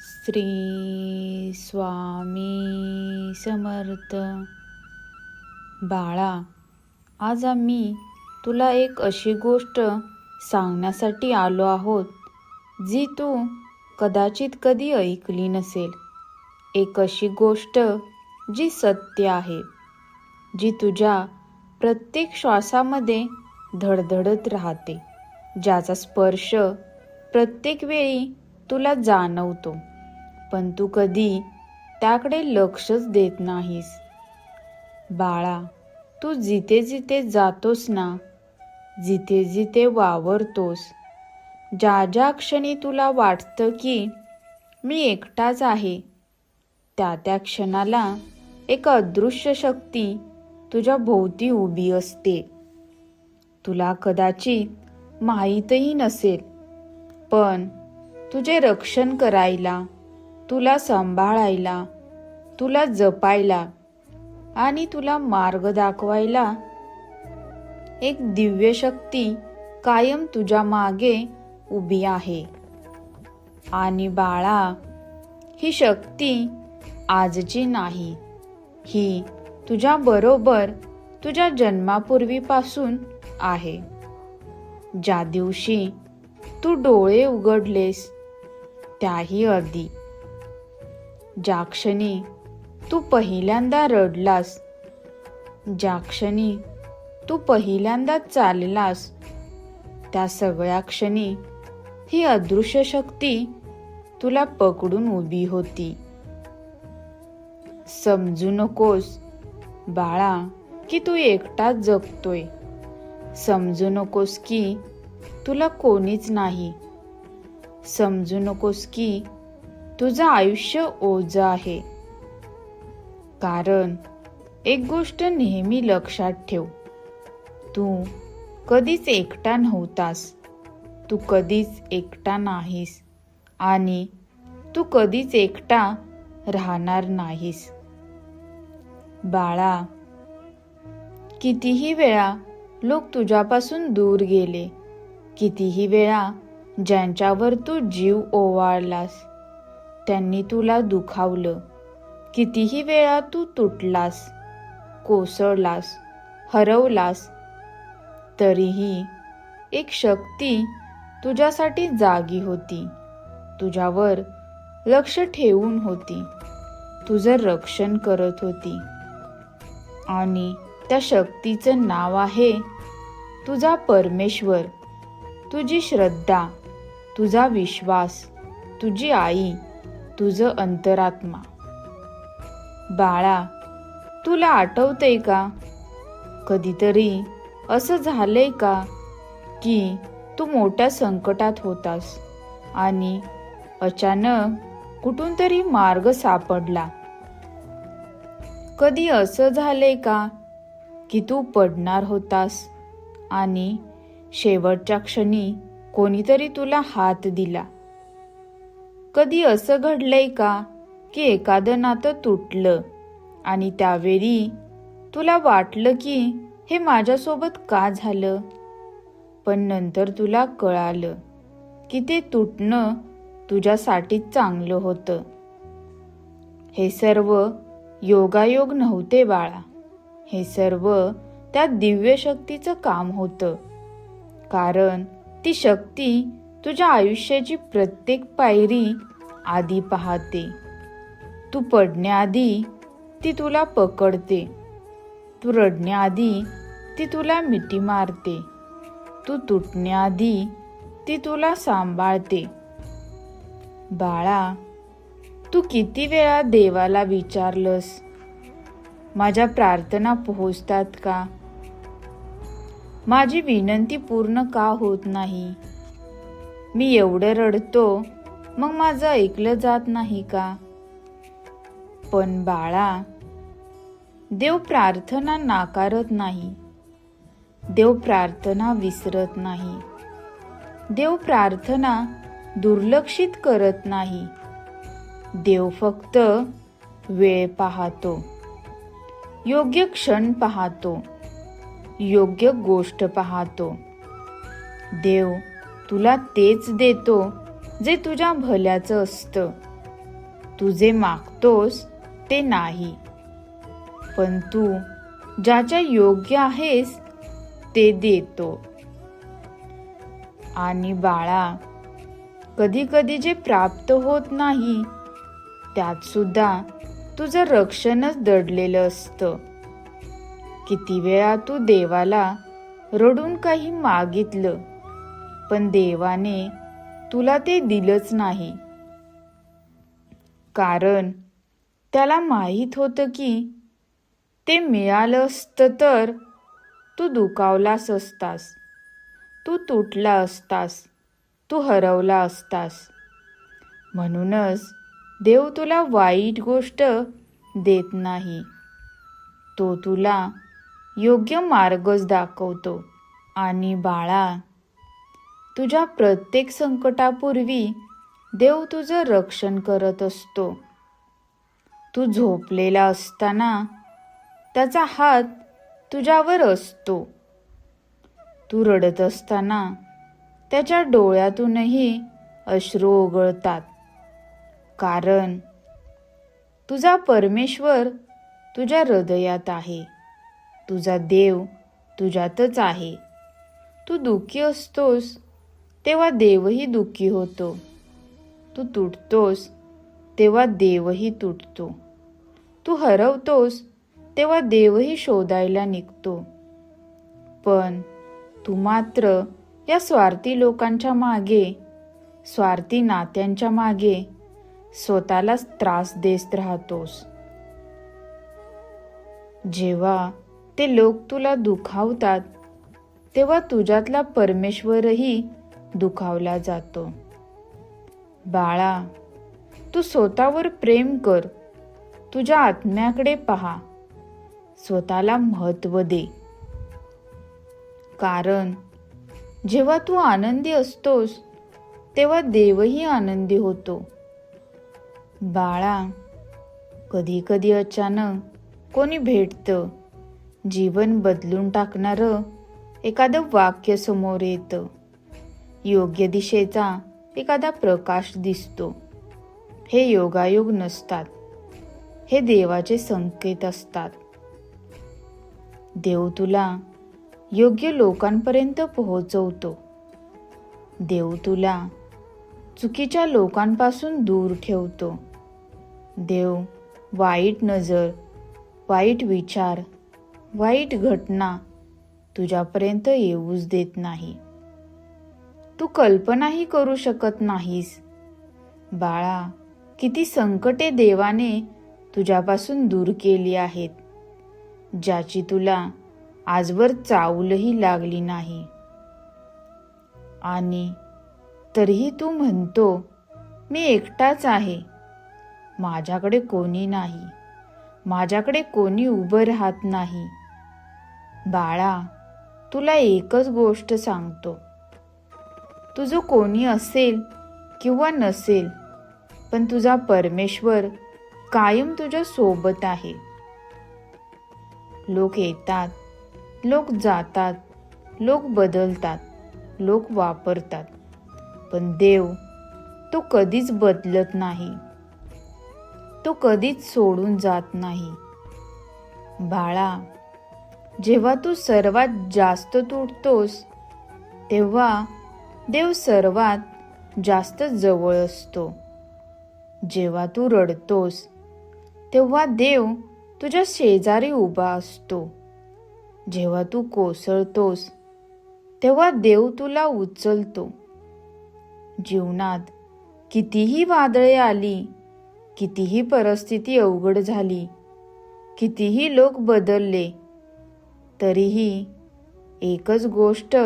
श्री स्वामी समर्थ. बाळा आज आम्ही तुला एक अशी गोष्ट सांगण्यासाठी आलो आहोत जी तू कदाचित कधी ऐकली नसेल. एक अशी गोष्ट जी सत्य आहे जी तुझ्या प्रत्येक श्वासामध्ये धडधडत राहते ज्याचा स्पर्श प्रत्येक वेळी तुला जाणवतो पण तू कधी त्याकडे लक्षच देत नाहीस. बाळा तू जिथे जिथे जातोस ना जिथे जिथे वावरतोस ज्या ज्या क्षणी तुला वाटतं की मी एकटाच आहे त्या त्या क्षणाला एक अदृश्य शक्ती तुझ्या भोवती उभी असते. तुला कदाचित माहीतही नसेल पण तुझे रक्षण करायला तुला सांभाळायला तुला जपायला आणि तुला मार्ग दाखवायला एक दिव्य शक्ती कायम तुझ्या मागे उभी आहे. आणि बाळा ही शक्ती आजची नाही. ही तुझ्या बरोबर तुझ्या जन्मापूर्वीपासून आहे. ज्या दिवशी तू डोळे उघडलेस त्याही आधी ज्या क्षणी तू पहिल्यांदा रडलास ज्या क्षणी तू पहिल्यांदा चाललास त्या सगळ्या क्षणी ही अदृश्य शक्ती तुला पकडून उभी होती. समजू नकोस बाळा की तू एकटाच जगतोय. समजू नकोस की तुला कोणीच नाही. समजू नकोस की तुझं आयुष्य ओझ आहे. कारण एक गोष्ट नेहमी लक्षात ठेव. तू कधीच एकटा नव्हतास. तू कधीच एकटा नाहीस. आणि तू कधीच एकटा राहणार नाहीस. बाळा कितीही वेळा लोक तुझ्यापासून दूर गेले कितीही वेळा ज्यांच्यावर तू जीव ओवाळलास. त्यांनी तुला दुखावलं. कितीही वेळा तू तुटलास कोसळलास हरवलास तरीही एक शक्ती तुझ्यासाठी जागी होती. तुझ्यावर लक्ष ठेवून होती. तुझं रक्षण करत होती. आणि त्या शक्तीचं नाव आहे तुझा परमेश्वर. तुझी श्रद्धा. तुझा विश्वास तुझी आई तुझं अंतरात्मा. बाळा तुला आठवतंय का? कधीतरी असं झालंय का की तू मोठ्या संकटात होतास आणि अचानक कुठून तरी मार्ग सापडला? कधी असं झालंय का की तू पडणार होतास आणि शेवटच्या क्षणी कोणीतरी तुला हात दिला. कधी असं घडलंय का की एखादं नातं तुटलं आणि त्यावेळी तुला वाटलं की हे माझ्यासोबत का झालं? पण नंतर तुला कळालं की ते तुटणं तुझ्यासाठी चांगलं होतं. हे सर्व योगायोग नव्हते बाळा. हे सर्व त्या दिव्य शक्तीचं काम होतं. कारण ती शक्ती तुझ्या आयुष्याची प्रत्येक पायरी आधी पाहते. तू पडण्याआधी ती तुला पकडते. तू रडण्याआधी ती तुला मिठी मारते. तू तुटण्याआधी ती तुला सांभाळते. बाळा तू किती वेळा देवाला विचारलंस? माझ्या प्रार्थना पोहोचतात का? माझी विनंती पूर्ण का होत नाही? मी एवढं रडतो मग माझं ऐकलं जात नाही का? पण बाळा देव प्रार्थना नाकारत नाही. देव प्रार्थना विसरत नाही. देव प्रार्थना दुर्लक्षित करत नाही. देव फक्त वेळ पाहतो. योग्य क्षण पाहतो. योग्य गोष्ट पाहतो. देव तुला तेच देतो जे तुझ्या भल्याचं असतं. तू जे मागतोस ते नाही. पण तू ज्याच्या योग्य आहेस ते देतो. आणि बाळा कधी कधी जे प्राप्त होत नाही त्यात सुद्धा तुझं रक्षणच दडलेलं असतं. किती वेळा तू देवाला रडून काही मागितलं पण देवाने तुला ते दिलंच नाही. कारण त्याला माहीत होतं की ते मिळालं असतं तर तू दुखावलास असतास तू तुटला असतास तू हरवला असतास. म्हणूनच देव तुला वाईट गोष्ट देत नाही. तो तुला योग्य मार्गच दाखवतो. आणि बाळा तुझ्या प्रत्येक संकटापूर्वी देव तुझं रक्षण करत असतो. तू झोपलेला असताना त्याचा हात तुझ्यावर असतो. तू रडत असताना त्याच्या डोळ्यातूनही अश्रू ओघळतात. कारण तुझा परमेश्वर तुझ्या हृदयात आहे. तुझा देव तुझ्यातच आहे. तू दुःखी असतोस तेव्हा देवही दुःखी होतो. तू तुटतोस तेव्हा देवही तुटतो. तू हरवतोस तेव्हा देवही शोधायला निघतो. पण तू मात्र या स्वार्थी लोकांच्या मागे स्वार्थी नात्यांच्या मागे स्वतःलाच त्रास देत राहतोस. जेव्हा ते लोक तुला दुखावतात तेव्हा तुझ्यातला परमेश्वरही दुखावला जातो. बाळा तू स्वतःवर प्रेम कर तुझ्या आत्म्याकडे पहा स्वतःला महत्त्व दे. कारण जेव्हा तू आनंदी असतोस तेव्हा देवही आनंदी होतो. बाळा कधी कधी अचानक कोणी भेटतं जीवन बदलून टाकणारं एखादं वाक्य समोर येतं. योग्य दिशेचा एखादा प्रकाश दिसतो. हे योगायोग नसतात. हे देवाचे संकेत असतात. देव तुला योग्य लोकांपर्यंत पोहोचवतो. देव तुला चुकीच्या लोकांपासून दूर ठेवतो. देव वाईट नजर वाईट विचार वाईट घटना तुझ्यापर्यंत येऊच देत नाही. तू कल्पनाही करू शकत नाहीस. बाळा किती संकटे देवाने तुझ्यापासून दूर केली आहेत ज्याची तुला आजवर चावलही लागली नाही. आणि तरीही तू म्हणतो मी एकटाच आहे. माझ्याकडे कोणी नाही. माझ्याकडे कोणी उभं राहत नाही. बाळा तुला एकच गोष्ट सांगतो. तुझं कोणी असेल किंवा नसेल पण तुझा परमेश्वर कायम तुझ्या सोबत आहे. लोक येतात लोक जातात लोक बदलतात लोक वापरतात पण देव तो कधीच बदलत नाही. तो कधीच सोडून जात नाही. बाळा जेव्हा तू सर्वात जास्त तुटतोस तेव्हा देव सर्वात जास्त जवळ असतो. जेव्हा तू रडतोस तेव्हा देव तुझ्या शेजारी उभा असतो. जेव्हा तू कोसळतोस तेव्हा देव तुला उचलतो. जीवनात कितीही वादळे आली कितीही परिस्थिती अवघड झाली कितीही लोक बदलले तरीही एकच गोष्ट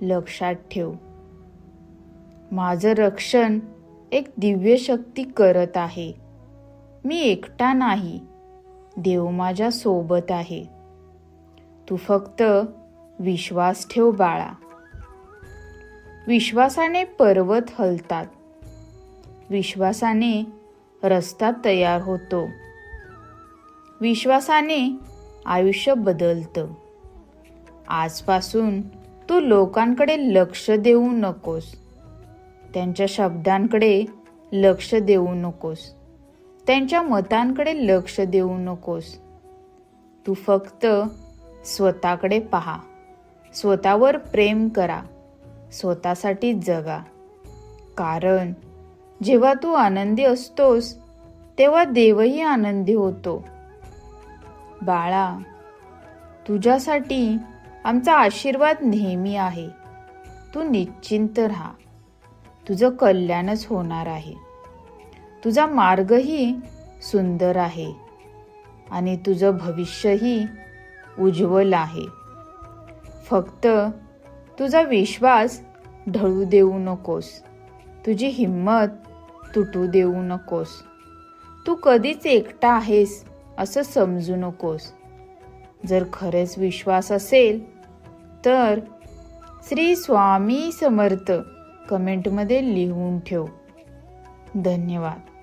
लक्षात ठेव. माझं रक्षण एक दिव्य शक्ती करत आहे. मी एकटा नाही. देव माझ्या सोबत आहे. तू फक्त विश्वास ठेव बाळा. विश्वासाने पर्वत हलतात. विश्वासाने रस्ता तयार होतो. विश्वासाने आयुष्य बदलतं. आजपासून तू लोकांकडे लक्ष देऊ नकोस. त्यांच्या शब्दांकडे लक्ष देऊ नकोस. त्यांच्या मतांकडे लक्ष देऊ नकोस. तू फक्त स्वतःकडे पहा. स्वतःवर प्रेम करा. स्वतःसाठी जगा. कारण जेव्हा तू आनंदी असतोस तेव्हा देवही आनंदी होतो. बाळा तुझ्यासाठी आमचा आशीर्वाद नेहमी आहे. तू निश्चिंत राहा. तुझं कल्याणच होणार आहे. तुझा मार्गही सुंदर आहे आणि तुझं भविष्यही उज्ज्वल आहे. फक्त तुझा विश्वास ढळू देऊ नकोस. तुझी हिंमत तुटू देऊ नकोस. तू कधीच एकटा आहेस असं समजू नकोस. जर खरेच विश्वास असेल तर श्री स्वामी समर्थ कमेंटमध्ये लिहून ठेव. धन्यवाद.